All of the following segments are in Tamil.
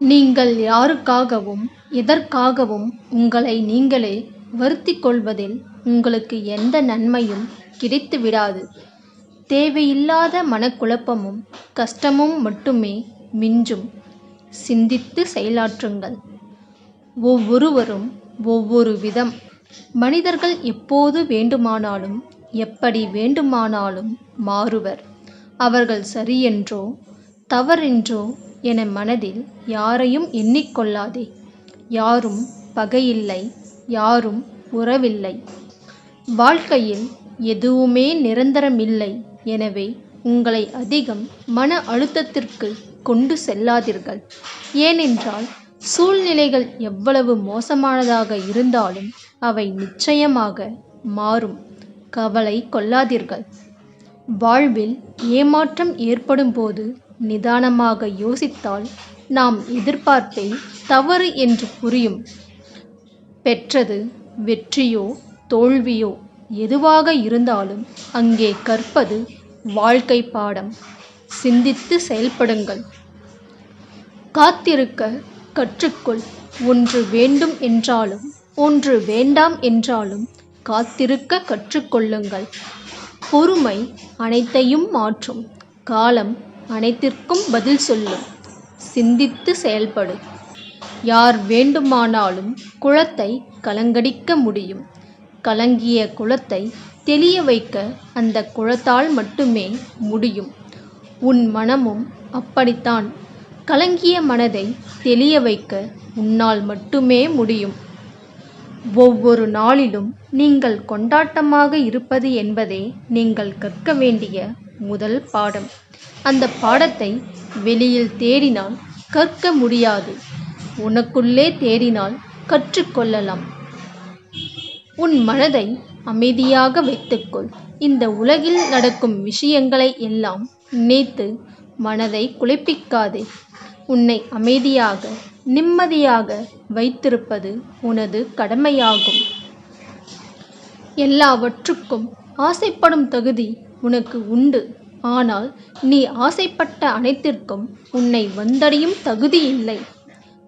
நீங்கள் யாருக்காகவும் எதற்காகவும் உங்களை நீங்களே வருத்திக் கொள்வதில் உங்களுக்கு எந்த நன்மையும் கிடைத்து விடாது. தேவையில்லாத மனக்குழப்பமும் கஷ்டமும் மட்டுமே மிஞ்சும். சிந்தித்து செயலாற்றுங்கள். ஒவ்வொருவரும் ஒவ்வொரு விதம். மனிதர்கள் எப்போது வேண்டுமானாலும் எப்படி வேண்டுமானாலும் மாறுவர். அவர்கள் சரியென்றோ தவறென்றோ என மனதில் யாரையும் எண்ணிக்கொள்ளாதே யாரும் பகையில்லை யாரும் உறவில்லை. வாழ்க்கையில் எதுவுமே நிரந்தரமில்லை எனவே உங்களை அதிகம் மன அழுத்தத்திற்கு கொண்டு செல்லாதீர்கள். ஏனென்றால் சூழ்நிலைகள் எவ்வளவு மோசமானதாக இருந்தாலும் அவை நிச்சயமாக மாறும். கவலை கொள்ளாதீர்கள். வாழ்வில் ஏமாற்றம் ஏற்படும்போது நிதானமாக யோசித்தால் நாம் எதிர்பார்ப்பே தவறு என்று புரியும். பெற்றது வெற்றியோ தோல்வியோ எதுவாக இருந்தாலும் அங்கே கற்பது வாழ்க்கை பாடம். சிந்தித்து செயல்படுங்கள். காத்திருக்க கற்றுக்கொள். ஒன்று வேண்டும் என்றாலும் ஒன்று வேண்டாம் என்றாலும் காத்திருக்க கற்றுக்கொள்ளுங்கள் பொறுமை அனைத்தையும் மாற்றும். காலம் அனைத்திற்கும் பதில் சொல்லும். சிந்தித்து செயல்படு. யார் வேண்டுமானாலும் குளத்தை கலங்கடிக்க முடியும். கலங்கிய குளத்தை தெளிய வைக்க அந்த குளத்தால் மட்டுமே முடியும். உன் மனமும் அப்படித்தான். கலங்கிய மனதை தெளிய வைக்க உன்னால் மட்டுமே முடியும். ஒவ்வொரு நாளிலும் நீங்கள் கொண்டாட்டமாக இருப்பது என்பதே நீங்கள் கற்க வேண்டிய முதல் பாடம். அந்த பாடத்தை வெளியில் தேடினால் கற்க முடியாது. உனக்குள்ளே தேடினால் கற்றுக் கொள்ளலாம். உன் மனதை அமைதியாக வைத்துக்கொள். இந்த உலகில் நடக்கும் விஷயங்களை எல்லாம் நினைத்து மனதைக் குழப்பிக்காதே. உன்னை அமைதியாக நிம்மதியாக வைத்திருப்பது உனது கடமையாகும். எல்லாவற்றுக்கும் ஆசைப்படும் தகுதி உனக்கு உண்டு. ஆனால் நீ ஆசைப்பட்ட அனைத்திற்கும் உன்னை வந்தடையும் தகுதி இல்லை.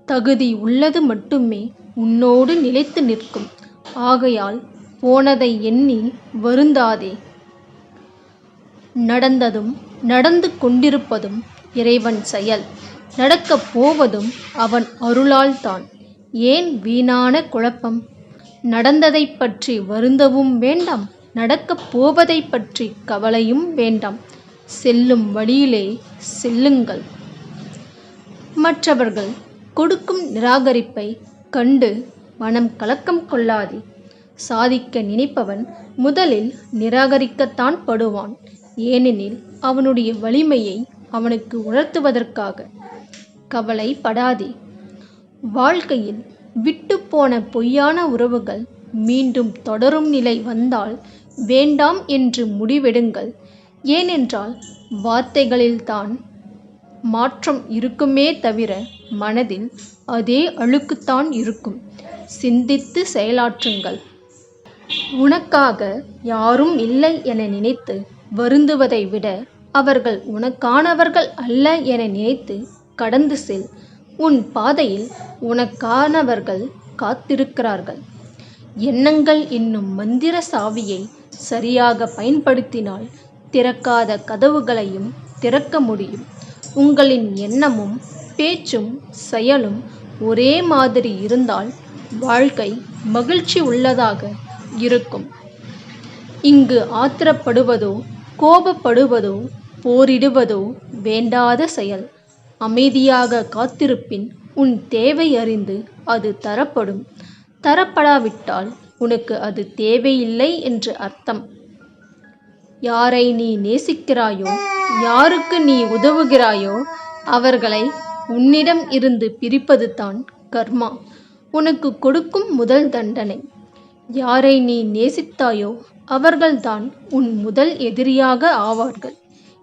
தகுதி உள்ளது மட்டுமே உன்னோடு நிலைத்து நிற்கும். ஆகையால் போனதை எண்ணி வருந்தாதே. நடந்ததும் நடந்து கொண்டிருப்பதும் இறைவன் செயல். நடக்கப் போவதும் அவன் அருளால்தான். ஏன் வீணான குழப்பம்? நடந்ததைப் பற்றி வருந்தவும் வேண்டாம் நடக்கப் போவதைப் பற்றி கவலையும் வேண்டாம். செல்லும் வழியிலே செல்லுங்கள். மற்றவர்கள் கொடுக்கும் நிராகரிப்பை கண்டு மனம் கலக்கம் கொள்ளாதே. சாதிக்க நினைப்பவன் முதலில் நிராகரிக்கத்தான் படுவான். ஏனெனில் அவனுடைய வலிமையை அவனுக்கு உணர்த்துவதற்காக. கவலைப்படாதே. வாழ்க்கையில் விட்டுப்போன பொய்யான உறவுகள் மீண்டும் தொடரும் நிலை வந்தால் வேண்டாம் என்று முடிவெடுங்கள். ஏனென்றால் வார்த்தைகளில்தான் மாற்றம் இருக்குமே தவிர மனதில் அதே அழுக்குத்தான் இருக்கும். சிந்தித்து செயலாற்றுங்கள். உனக்காக யாரும் இல்லை என நினைத்து வருந்துவதை விட அவர்கள் உனக்கானவர்கள் அல்ல என நினைத்து கடந்து செல். உன் பாதையில் உனக்கானவர்கள் காத்திருக்கிறார்கள். எண்ணங்கள் என்னும் மந்திர சாவியை சரியாக பயன்படுத்தினால் திறக்காத கதவுகளையும் திறக்க முடியும். உங்களின் எண்ணமும் பேச்சும் செயலும் ஒரே மாதிரி இருந்தால் வாழ்க்கை மகிழ்ச்சி உள்ளதாக இருக்கும். இங்கு ஆத்திரப்படுவதோ கோபப்படுவதோ போரிடுவதோ வேண்டாத செயல். அமைதியாக காத்திருப்பின் உன் தேவை அறிந்து அது தரப்படும். தரப்படாவிட்டால் உனக்கு அது தேவையில்லை என்று அர்த்தம். யாரை நீ நேசிக்கிறாயோ யாருக்கு நீ உதவுகிறாயோ அவர்களை உன்னிடம் இருந்து பிரிப்பது தான் கர்மா உனக்கு கொடுக்கும் முதல் தண்டனை. யாரை நீ நேசித்தாயோ அவர்கள்தான் உன் முதல் எதிரியாக ஆவார்கள்.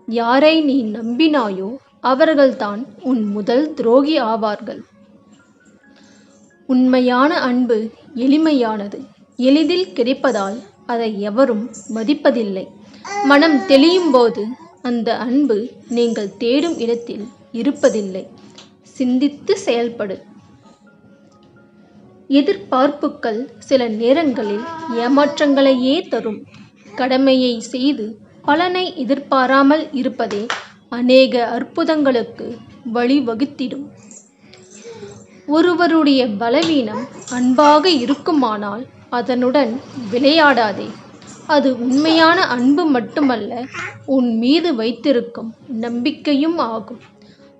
யாரை நீ நம்பினாயோ அவர்கள்தான் உன் முதல் துரோகி ஆவார்கள். உண்மையான அன்பு எளிமையானது. எளிதில் கிடைப்பதால் அதை எவரும் மதிப்பதில்லை. மனம் தெளியும் போது அந்த அன்பு நீங்கள் தேடும் இடத்தில் இருப்பதில்லை. சிந்தித்து செயல்படு. எதிர்பார்ப்புகள் சில நேரங்களில் ஏமாற்றங்களையே தரும். கடமையை செய்து பலனை எதிர்பாராமல் இருப்பதே அநேக அற்புதங்களுக்கு வழிவகுத்திடும். ஒருவருடைய பலவீனம் அன்பாக இருக்குமானால் அதனுடன் விளையாடாதே. அது உண்மையான அன்பு மட்டுமல்ல உன் மீது வைத்திருக்கும் நம்பிக்கையும் ஆகும்.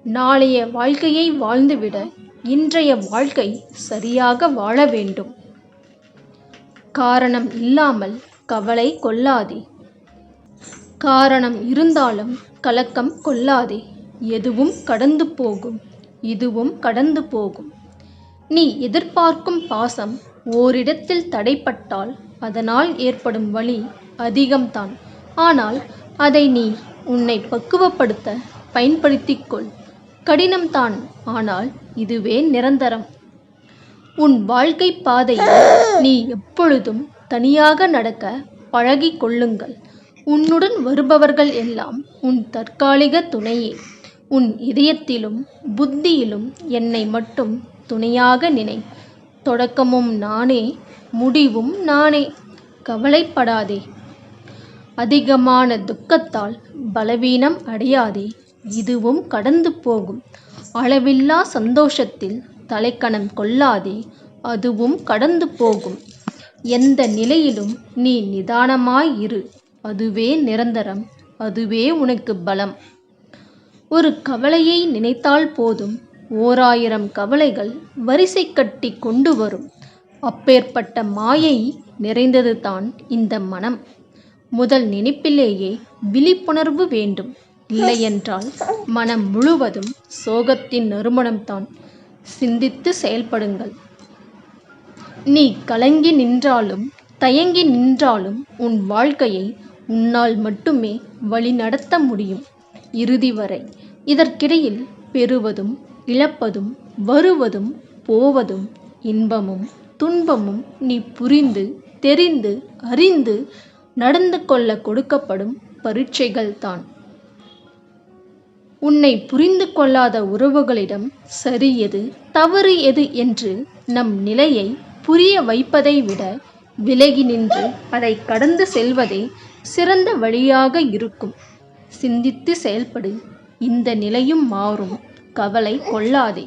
நாளைய வாழ்க்கையை வாழ்ந்துவிட இன்றைய வாழ்க்கை சரியாக வாழ வேண்டும். காரணம் இல்லாமல் கவலை கொள்ளாதே. காரணம் இருந்தாலும் கலக்கம் கொள்ளாதே. எதுவும் கடந்து போகும் இதுவும் கடந்து போகும். நீ எதிர்பார்க்கும் பாசம் ஓரிடத்தில் தடைப்பட்டால் அதனால் ஏற்படும் வலி அதிகம்தான். ஆனால் அதை நீ உன்னை பக்குவப்படுத்த பயன்படுத்திக்கொள். கடினம்தான் ஆனால் இதுவே நிரந்தரம். உன் வாழ்க்கை பாதையில் நீ எப்பொழுதும் தனியாக நடக்க பழகிக் கொள்ளுங்கள். உன்னுடன் வருபவர்கள் எல்லாம் உன் தற்காலிக துணையே. உன் இதயத்திலும் புத்தியிலும் என்னை மட்டும் துணையாக நினை. தொடக்கமும் நானே முடிவும் நானே. கவலைப்படாதே. அதிகமான துக்கத்தால் பலவீனம் அடையாதே. இதுவும் கடந்து போகும். அளவில்லா சந்தோஷத்தில் தலைக்கணம் கொள்ளாதே. அதுவும் கடந்து போகும். எந்த நிலையிலும் நீ நிதானமாய் இரு. அதுவே நிரந்தரம். அதுவே உனக்கு பலம். ஒரு கவலையை நினைத்தால் போதும். ஓராயிரம் கவலைகள் வரிசை கட்டி கொண்டு வரும். அப்பேற்பட்ட மாயை நிறைந்தது தான் இந்த மனம். முதல் நினைப்பிலேயே விழிப்புணர்வு வேண்டும். இல்லையென்றால் மனம் முழுவதும் சோகத்தின் நறுமணம்தான். சிந்தித்து செயல்படுங்கள். நீ கலங்கி நின்றாலும் தயங்கி நின்றாலும் உன் வாழ்க்கையை உன்னால் மட்டுமே வழிநடத்த முடியும். இறுதி வரை இதற்கிடையில் பெறுவதும் இழப்பதும் வருவதும் போவதும் இன்பமும் துன்பமும் நீ புரிந்து தெரிந்து அறிந்து நடந்து கொள்ள கொடுக்கப்படும் பரீட்சைகள் தான். உன்னை புரிந்து கொள்ளாத உறவுகளிடம் சரி எது தவறு எது என்று நம் நிலையை புரிய வைப்பதை விட விலகி நின்று அதை கடந்து செல்வதே சிறந்த வழியாக இருக்கும். சிந்தித்து செயல்படு. இந்த நிலையும் மாறும். கவலை கொள்ளாதே.